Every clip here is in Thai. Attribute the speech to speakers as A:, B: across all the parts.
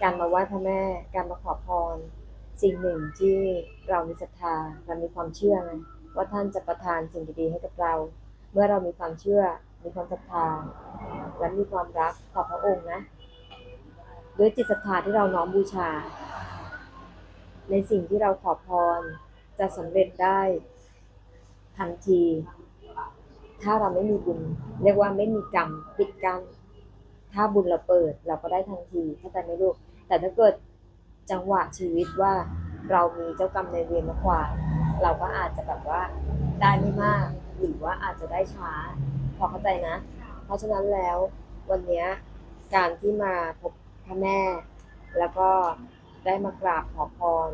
A: การมาไหว้พระแม่ การมาขอพร สิ่งหนึ่งที่เรามีศรัทธาเรามีความเชื่อไงว่าท่านจะประทานสิ่งดีๆให้กับเรา เมื่อเรามีความเชื่อ มีความศรัทธา และมีความรักต่อพระองค์นะ ด้วยจิตศรัทธาที่เราน้อมบูชา ในสิ่งที่เราขอพรจะสำเร็จได้ทันที ถ้าเราไม่มีบุญ เรียกว่าไม่มีกรรมปิดกั้น ถ้าบุญเราเปิดเราก็ได้ทันทีเข้าใจไหมลูก แต่ถ้าเกิดจังหวะชีวิตว่าเรามีเจ้ากรรมในเวรมาขวางเราก็อาจจะแบบว่าได้ไม่มากหรือว่าอาจจะได้ช้า พอเข้าใจนะ เพราะฉะนั้นแล้ววันนี้การที่มาพบพระแม่ แล้วก็ได้มากราบขอพร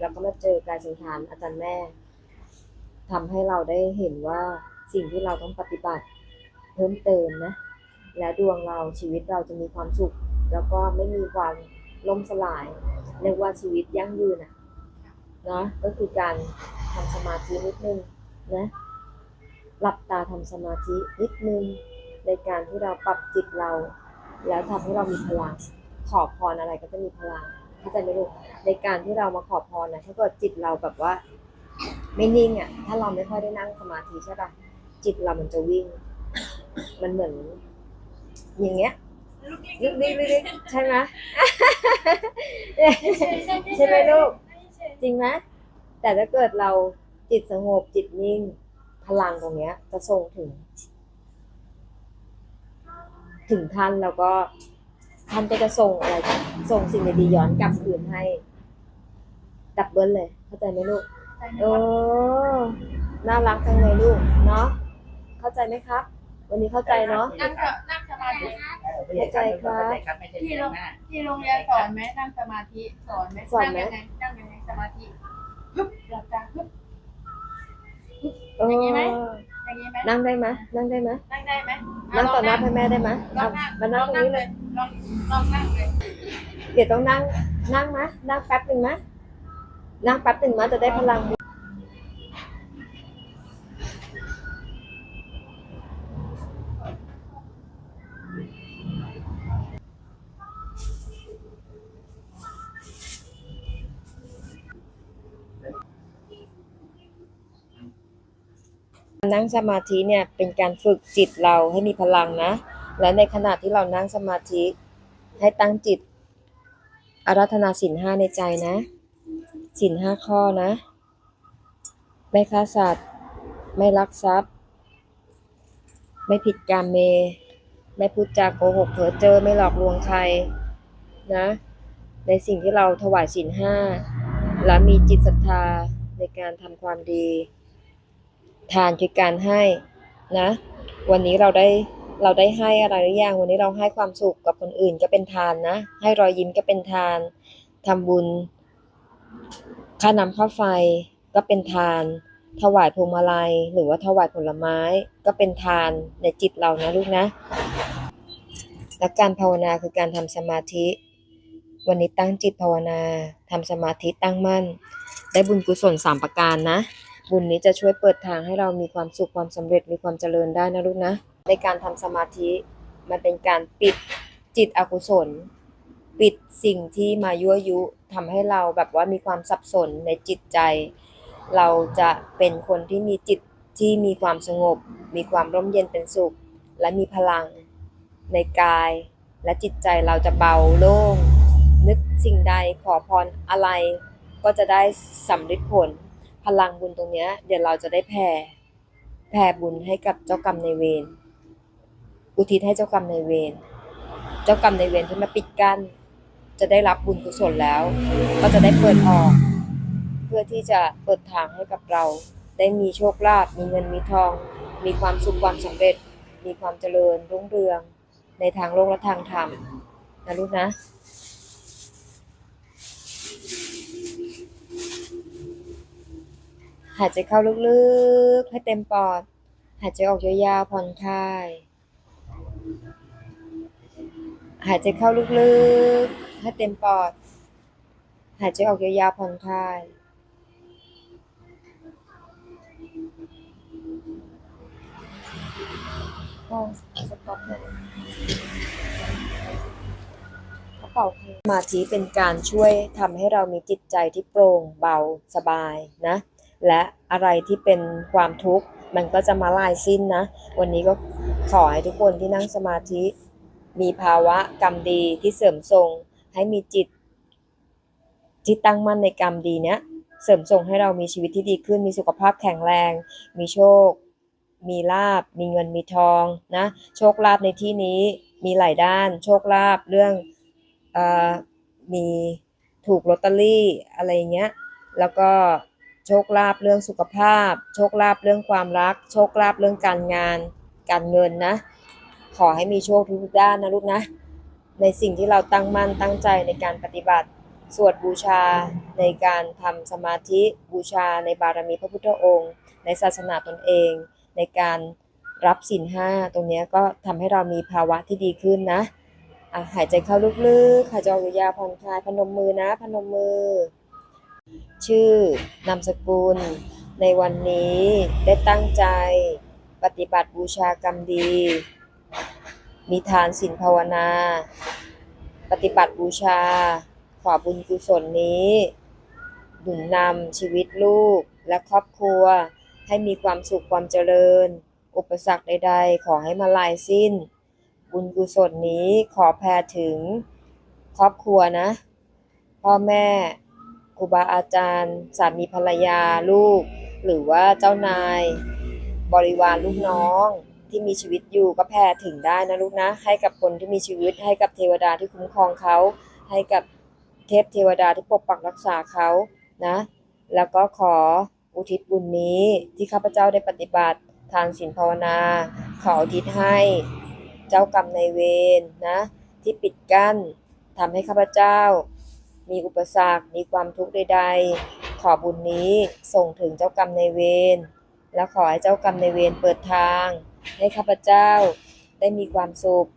A: แล้วก็มาเจอการสังขารอาจารย์แม่ทำให้เราได้เห็นว่าสิ่งที่เราต้องปฏิบัติเพิ่มเติมนะ และดวงเราชีวิตเราจะมีความสุข แล้วก็ไม่มีความล่มสลายเรียกว่าชีวิตยั่งยืนอะเนาะก็คือการทำสมาธินิดนึงนะหลับตาทำสมาธินิดนึงในการที่เราปรับจิตเรา แล้วทำให้เรามีพลังขอพรอะไรก็จะมีพลังเข้าใจไหมลูกในการที่เรามาขอพรนะถ้าเกิดจิตเราแบบว่า ไม่นิ่งอะถ้าเราไม่ค่อยได้นั่งสมาธิใช่ปะจิตเรามันจะวิ่ง มันเหมือน อย่างเงี้ยลึกๆลึกๆใช่ไหมใช่ไหมลูกจริงไหมแต่ถ้าเกิดเราจิตสงบจิตนิ่งพลังตรงเนี้ย จะส่งถึง ถึงท่านแล้วก็ท่านก็จะส่งอะไร ส่งสิ่งดีๆย้อนกลับคืนให้ ดับเบิลเลย เข้าใจไหมลูกโอ้น่ารักจังเลยลูก เนาะเข้าใจไหมครับ วันนี้เข้าใจเนาะ
B: นั่งสนั่งสมาธิ
A: เข้า ใจครับ
B: ที่โรงที่โรงเรียนสอนไหมนั่งสมาธิสอนไหม
A: สอนไหม
B: งยังไงนั่งยังไงสมาธิฮึบหลับตาฮึบ
A: เออ
B: อย่างนี้ไหมอย่างนี้ไหม
A: นั่งได้ไหมนั่งได้ไหม
B: นั่งได้ไหม
A: นั่งต่อหน้าพระแม่ได้ไหม
B: ลอ
A: เอา
B: งนั่ง
A: มานั่งตรงนี้เลย
B: ลองลองนั่งเลย
A: เดี๋ยวต้องนั่งนั่งไหมนั่งแป๊บหนึ่งไหมนั่งแป๊บหนึ่งมั้ยจะได้พลัง นั่งสมาธิเนี่ยเป็นการฝึกจิตเราให้มีพลังนะ และในขณะที่เรานั่งสมาธิให้ตั้งจิตอารัธนาสินห้าในใจนะสินห้าข้อนะ ไม่ฆ่าสัตว์ ไม่ลักทรัพย์ ไม่ผิดกามเม ไม่พูดจาโกหกเพ้อเจอไม่หลอกลวงใครนะ ในสิ่งที่เราถวายสินห้าและมีจิตศรัทธาในการทำความดี ทานคือการให้นะ วันนี้เราได้เราได้ให้อะไรหรือยังวันนี้เราให้ความสุขกับคนอื่นก็เป็นทานนะ ให้รอยยิ้มก็เป็นทานทำบุญ ค่าน้ำค่าไฟก็เป็นทาน ถวายพวงมาลัย หรือว่าถวายผลไม้ก็เป็นทานในจิตเรานะลูกนะและการภาวนาคือการทำสมาธิ วันนี้ตั้งจิตภาวนาทำสมาธิตั้งมั่น ได้บุญกุศลสามประการนะ บุญนี้จะช่วยเปิดทางให้เรามีความสุขความสำเร็จมีความเจริญได้นะลูกนะ ในการทำสมาธิมันเป็นการปิดจิตอกุศล ปิดสิ่งที่มายั่วยุทำให้เราแบบว่ามีความสับสนในจิตใจ เราจะเป็นคนที่มีจิตที่มีความสงบ มีความร่มเย็นเป็นสุข และมีพลังในกายและจิตใจเราจะเบาโล่ง นึกสิ่งใดขอพรอะไร ก็จะได้สำเร็จผล พลังบุญตรงเนี้ย เดี๋ยวเราจะได้แผ่แผ่บุญให้กับเจ้ากรรมในเวรอุทิศให้เจ้ากรรมในเวรเจ้ากรรมในเวรที่มาปิดกั้นจะได้รับบุญกุศลแล้ว ก็จะได้เปิดออก เพื่อที่จะเปิดทางให้กับเรา ได้มีโชคลาภมีเงินมีทอง มีความสุขความสำเร็จ มีความเจริญรุ่งเรือง ในทางโลกและทางธรรมนะลูกนะ หายใจเข้าลึกๆ ให้เต็มปอด หายใจออกยาวๆผ่อนคลาย หายใจเข้าลึกๆ ให้เต็มปอด หายใจออกยาวๆผ่อนคลายพอสต็อปเลยขอบเป่าค่ะสมาธิเป็นการช่วยทำให้เรามีจิตใจที่โปร่งเบาสบายนะ และอะไรที่เป็นความทุกข์มันก็จะมาลายสิ้นนะ วันนี้ก็ขอให้ทุกคนที่นั่งสมาธิ มีภาวะกรรมดีที่เสริมทรง ให้มีจิตที่ตั้งมั่นในกรรมดีเนี้ยเสริมส่งให้เรามีชีวิตที่ดีขึ้น มีสุขภาพแข็งแรง มีโชค มีลาบ มีเงิน มีทองนะ โชคลาภในที่นี้มีหลายด้าน โชคลาภเรื่องเอ่อมีถูกลอตเตอรี่อะไรเงี้ย แล้วก็ โชคลาภเรื่องสุขภาพ โชคลาภเรื่องความรัก โชคลาภเรื่องการงาน การเงินนะ ขอให้มีโชคทุกๆด้านนะลูกนะ ในสิ่งที่เราตั้งมั่นตั้งใจในการปฏิบัติ สวดบูชาในการทำสมาธิบูชาในบารมีพระพุทธองค์ ในศาสนาตนเอง ในการรับศีลห้าตรงนี้ก็ทำให้เรามีภาวะที่ดีขึ้นนะะหายใจเข้าลึกๆหายใจออกยาวผ่อนคลายพนมมือนะ พนมมือ ชื่อนามสกุล ในวันนี้ได้ตั้งใจปฏิบัติบูชากรรมดี มีทานศีลภาวนา ปฏิบัติบูชา ขอบุญกุศลนี้หนุนนำชีวิตลูกและครอบครัว ให้มีความสุขความเจริญ อุปสรรคใดๆ ขอให้มาลายสิ้น บุญกุศลนี้ขอแผ่ถึง ครอบครัวนะ พ่อแม่ ครูบาอาจารย์ สามีภรรยาลูก หรือว่าเจ้านาย บริวารลูกน้องที่มีชีวิตอยู่ก็แผ่ถึงได้นะลูกนะ ให้กับคนที่มีชีวิต ให้กับเทวดาที่คุ้มครองเขา ให้กับเทพเทวดาที่ปกปักรักษาเขานะ แล้วก็ขออุทิศบุญนี้ที่ข้าพเจ้าได้ปฏิบัติทานศีลภาวนา ขออุทิศให้เจ้ากรรมในเวรนะที่ปิดกั้นทำให้ข้าพเจ้า มีอุปสรรค มีความทุกข์ใดๆ ขอบุญนี้ส่งถึงเจ้ากรรมในเวร และขอให้เจ้ากรรมในเวรเปิดทาง ให้ข้าพเจ้าได้มีความสุข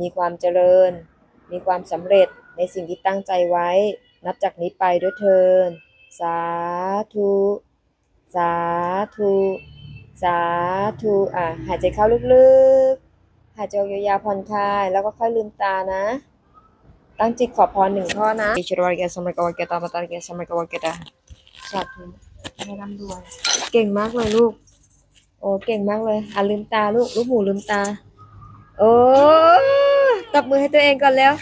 A: มีความเจริญ มีความสำเร็จในสิ่งที่ตั้งใจไว้ นับจากนี้ไปด้วยเทินสาธุ สาธุ สาธุ อะ หายใจเข้าลึกๆ หายใจยาวๆผ่อนคลาย แล้วก็ค่อยลืมตานะ ตั้งจิตขอพรหนึ่งข้อนะอิชรวรแกสมัยกวรแกตามาตาแกสมัยกวรแกตาสาธุให้ร่ำรวย เก่งมากเลยลูก โอ้เก่งมากเลย อะลืมตาลูกลูกหมูลืมตา โอ้ตบมือให้ตัวเองก่อนแล้ว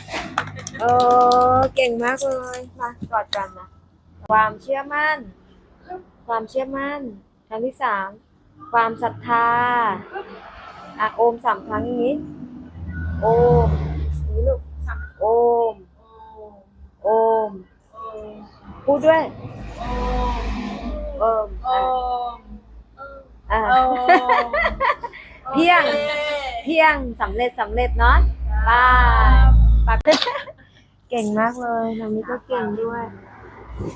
A: โอ้เก่งมากเลย มากอดกันนะ ความเชื่อมั่น ความเชื่อมั่นครั้งที่สามความศรัทธาอะโอมสามครั้งอย่างนี้ โอมอย่างนี้ลูก โอม โอม พูดด้วย โอม
B: โอ้
A: อะ
B: โอ้
A: เพียง เพียงสำเร็จสำเร็จเนาะบายปักเก่งมากเลยน้องนี้ก็เก่งด้วย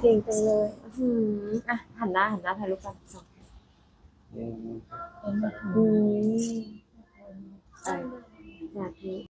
A: เก่งจังเลยอื้อหืออะหันหน้าหันหน้าถ่ายรูปกันสองอืมอะสาธุ